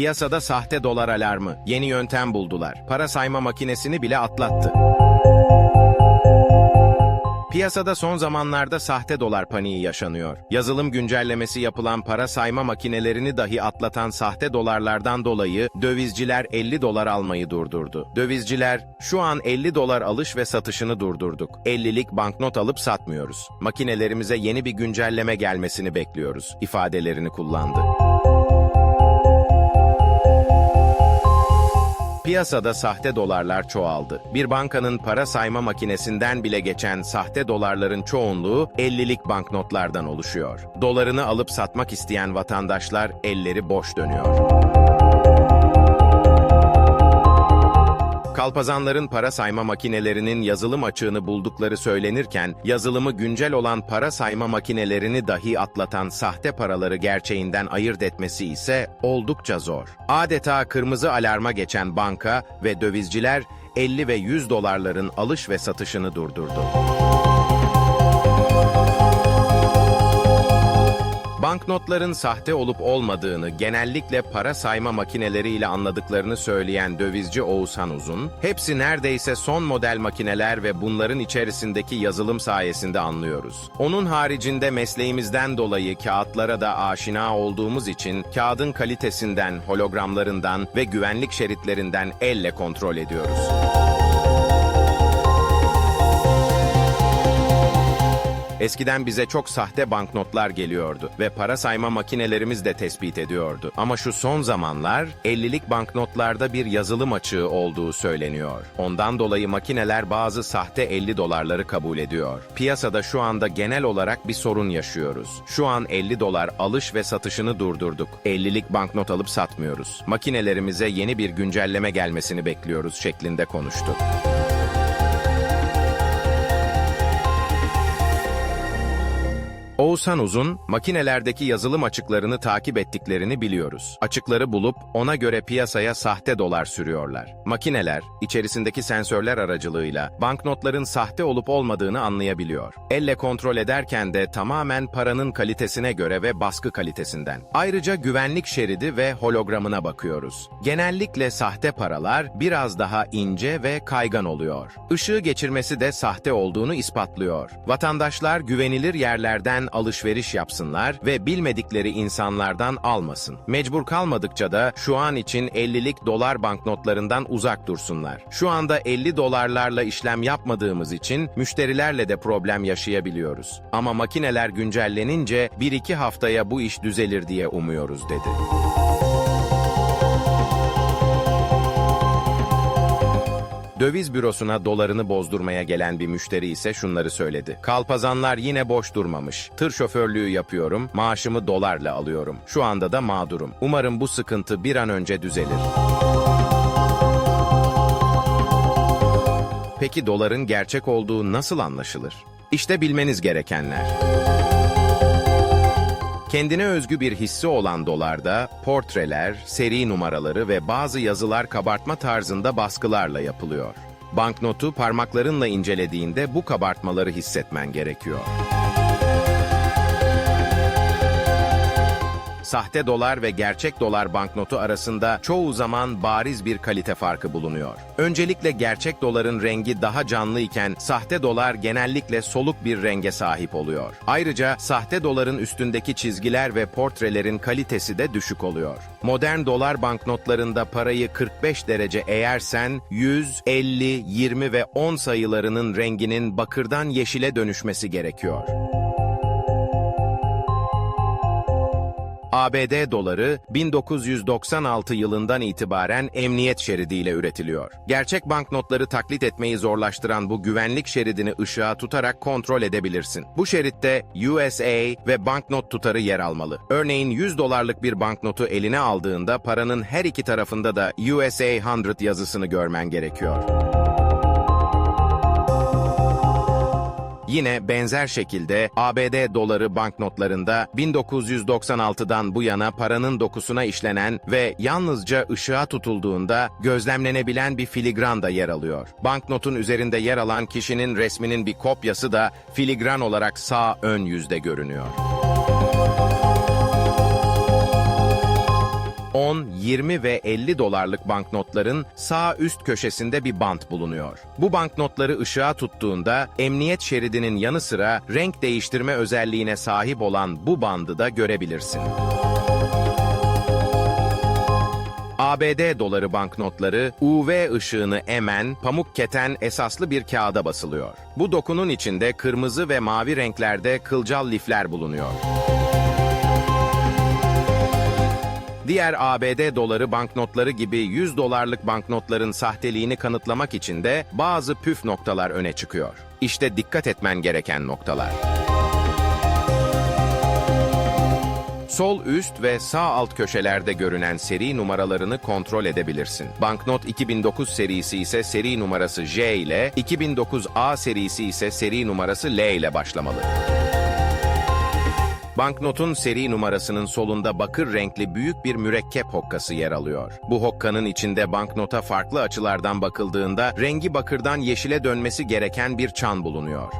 Piyasada sahte dolar alarmı. Yeni yöntem buldular. Para sayma makinesini bile atlattı. Piyasada son zamanlarda sahte dolar paniği yaşanıyor. Yazılım güncellemesi yapılan para sayma makinelerini dahi atlatan sahte dolarlardan dolayı dövizciler 50 dolar almayı durdurdu. Dövizciler, şu an 50 dolar alış ve satışını durdurduk. 50'lik banknot alıp satmıyoruz. Makinelerimize yeni bir güncelleme gelmesini bekliyoruz ifadelerini kullandı. Piyasada sahte dolarlar çoğaldı. Bir bankanın para sayma makinesinden bile geçen sahte dolarların çoğunluğu 50'lik banknotlardan oluşuyor. Dolarını alıp satmak isteyen vatandaşlar elleri boş dönüyor. Kalpazanların para sayma makinelerinin yazılım açığını buldukları söylenirken, yazılımı güncel olan para sayma makinelerini dahi atlatan sahte paraları gerçeğinden ayırt etmesi ise oldukça zor. Adeta kırmızı alarma geçen banka ve dövizciler 50 ve 100 dolarların alış ve satışını durdurdu. Banknotların sahte olup olmadığını genellikle para sayma makineleriyle anladıklarını söyleyen dövizci Oğuzhan Uzun, hepsi neredeyse son model makineler ve bunların içerisindeki yazılım sayesinde anlıyoruz. Onun haricinde mesleğimizden dolayı kağıtlara da aşina olduğumuz için kağıdın kalitesinden, hologramlarından ve güvenlik şeritlerinden elle kontrol ediyoruz. Eskiden bize çok sahte banknotlar geliyordu ve para sayma makinelerimiz de tespit ediyordu. Ama şu son zamanlar 50'lik banknotlarda bir yazılım açığı olduğu söyleniyor. Ondan dolayı makineler bazı sahte 50 dolarları kabul ediyor. Piyasada şu anda genel olarak bir sorun yaşıyoruz. Şu an 50 dolar alış ve satışını durdurduk. 50'lik banknot alıp satmıyoruz. Makinelerimize yeni bir güncelleme gelmesini bekliyoruz şeklinde konuştu. Oğuzhan Uzun, makinelerdeki yazılım açıklarını takip ettiklerini biliyoruz. Açıkları bulup ona göre piyasaya sahte dolar sürüyorlar. Makineler, içerisindeki sensörler aracılığıyla banknotların sahte olup olmadığını anlayabiliyor. Elle kontrol ederken de tamamen paranın kalitesine göre ve baskı kalitesinden. Ayrıca güvenlik şeridi ve hologramına bakıyoruz. Genellikle sahte paralar biraz daha ince ve kaygan oluyor. Işığı geçirmesi de sahte olduğunu ispatlıyor. Vatandaşlar güvenilir yerlerden alışveriş yapsınlar ve bilmedikleri insanlardan almasın. Mecbur kalmadıkça da şu an için 50'lik dolar banknotlarından uzak dursunlar. Şu anda 50 dolarlarla işlem yapmadığımız için müşterilerle de problem yaşayabiliyoruz. Ama makineler güncellenince 1-2 haftaya bu iş düzelir diye umuyoruz dedi. Döviz bürosuna dolarını bozdurmaya gelen bir müşteri ise şunları söyledi. Kalpazanlar yine boş durmamış. Tır şoförlüğü yapıyorum, maaşımı dolarla alıyorum. Şu anda da mağdurum. Umarım bu sıkıntı bir an önce düzelir. Peki doların gerçek olduğu nasıl anlaşılır? İşte bilmeniz gerekenler. Kendine özgü bir hissi olan dolarda portreler, seri numaraları ve bazı yazılar kabartma tarzında baskılarla yapılıyor. Banknotu parmaklarınla incelediğinde bu kabartmaları hissetmen gerekiyor. Sahte dolar ve gerçek dolar banknotu arasında çoğu zaman bariz bir kalite farkı bulunuyor. Öncelikle gerçek doların rengi daha canlı iken sahte dolar genellikle soluk bir renge sahip oluyor. Ayrıca sahte doların üstündeki çizgiler ve portrelerin kalitesi de düşük oluyor. Modern dolar banknotlarında parayı 45 derece eğersen 100, 50, 20 ve 10 sayılarının renginin bakırdan yeşile dönüşmesi gerekiyor. ABD doları 1996 yılından itibaren emniyet şeridiyle üretiliyor. Gerçek banknotları taklit etmeyi zorlaştıran bu güvenlik şeridini ışığa tutarak kontrol edebilirsin. Bu şeritte USA ve banknot tutarı yer almalı. Örneğin 100 dolarlık bir banknotu eline aldığında paranın her iki tarafında da USA 100 yazısını görmen gerekiyor. Yine benzer şekilde ABD doları banknotlarında 1996'dan bu yana paranın dokusuna işlenen ve yalnızca ışığa tutulduğunda gözlemlenebilen bir filigran da yer alıyor. Banknotun üzerinde yer alan kişinin resminin bir kopyası da filigran olarak sağ ön yüzde görünüyor. 10, 10, 20 ve 50 dolarlık banknotların sağ üst köşesinde bir bant bulunuyor. Bu banknotları ışığa tuttuğunda emniyet şeridinin yanı sıra renk değiştirme özelliğine sahip olan bu bandı da görebilirsin. ABD doları banknotları UV ışığını emen, pamuk keten esaslı bir kağıda basılıyor. Bu dokunun içinde kırmızı ve mavi renklerde kılcal lifler bulunuyor. Diğer ABD doları banknotları gibi 100 dolarlık banknotların sahteliğini kanıtlamak için de bazı püf noktalar öne çıkıyor. İşte dikkat etmen gereken noktalar. Sol üst ve sağ alt köşelerde görünen seri numaralarını kontrol edebilirsin. Banknot 2009 serisi ise seri numarası J ile, 2009 A serisi ise seri numarası L ile başlamalı. Banknotun seri numarasının solunda bakır renkli büyük bir mürekkep hokkası yer alıyor. Bu hokkanın içinde banknota farklı açılardan bakıldığında rengi bakırdan yeşile dönmesi gereken bir çan bulunuyor.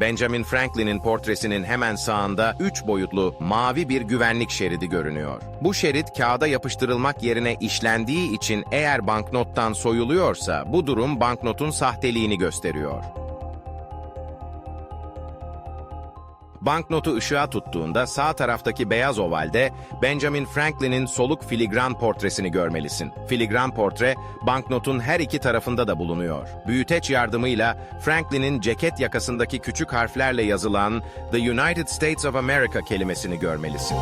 Benjamin Franklin'in portresinin hemen sağında üç boyutlu mavi bir güvenlik şeridi görünüyor. Bu şerit kağıda yapıştırılmak yerine işlendiği için eğer banknottan soyuluyorsa bu durum banknotun sahteliğini gösteriyor. Banknotu ışığa tuttuğunda sağ taraftaki beyaz ovalde Benjamin Franklin'in soluk filigran portresini görmelisin. Filigran portre banknotun her iki tarafında da bulunuyor. Büyüteç yardımıyla Franklin'in ceket yakasındaki küçük harflerle yazılan The United States of America kelimesini görmelisin.